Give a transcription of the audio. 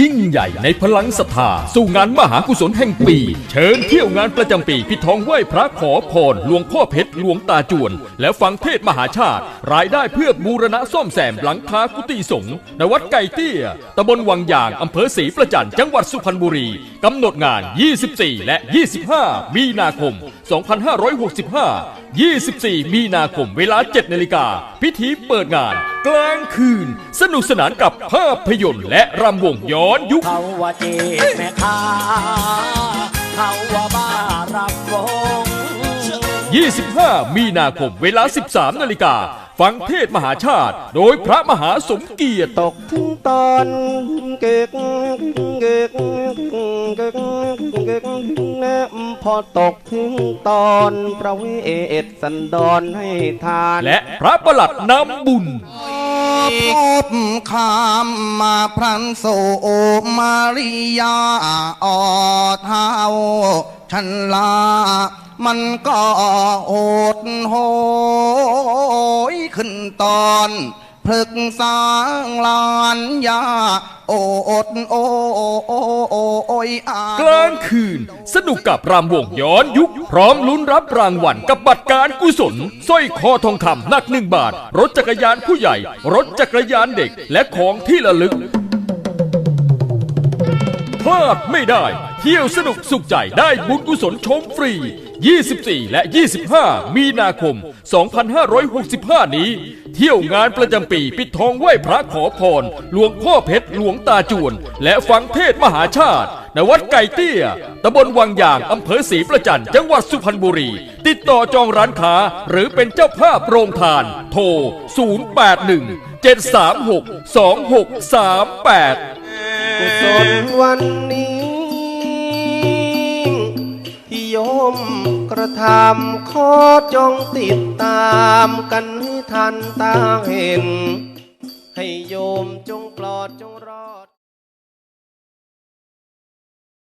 ยิ่งใหญ่ในพลังศรัทธา สู่งานมหากุศลแห่งปี เชิญเที่ยวงานประจำปีพิธีทองไหว้พระขอพรหลวงพ่อเพชรหลวงตาจวน และฟังเทศมหาชาติ รายได้เพื่อบูรณะซ่อมแซมหลังคากุฏิสงฆ์ณวัดไก่เตี้ยตำบลวังยางอำเภอศรีประจันจังหวัดสุพรรณบุรีกำหนดงาน 24 และ 25 มีนาคม 2565 24 มีนาคม เวลา 7 นาฬิกา พิธีเปิดงาน กลางคืน สนุกสนานกับภาพยนตร์และรำวงย้อนยุค เขาว่าเจแม่ค้าเขาว่าบ้ารำวง 25 มีนาคมเวลา 13 นาฬิกา ฟังเทศมหาชาติ โดยพระมหาสมเกียรติ ตกถึงตอนเกกเกกเกกเกกพอตกถึงตอนประเวทสันดอนให้ทาน และพระประหลัดนำบุญ พบคำมาพรันโสมาริยาออเท้าฉันลา มันก็โอดโหยขึ้นตอน พฤกษาลานยาโอดโอโอโอโอโอยอากลางคืน สนุกกับรำวงย้อนยุค พร้อมลุ้นรับรางวัลกับบัตรการกุศลสร้อยคอทองคำหนักหนึ่งบาท รถจักรยานผู้ใหญ่ รถจักรยานเด็กและของที่ระลึก พลาดไม่ได้ เที่ยวสนุกสุขใจได้บุญกุศลชมฟรี 24 และ 25 มีนาคม 2565 นี้ เที่ยวงานประจำปีปิดทองไหว้พระขอพร หลวงพ่อเพชร หลวงตาจวน และฟังเทศมหาชาติณวัดไก่เตี้ย ตำบลวังยาง อำเภอศรีประจัน จังหวัดสุพรรณบุรี ติดต่อจองร้านค้า หรือเป็นเจ้าภาพโรงทาน โทร 081 736 2638กุศลวันนี้ ยมกระทำขอจงติดตามกันให้ทันตาเห็น ให้โยมจงปลอดจงรอด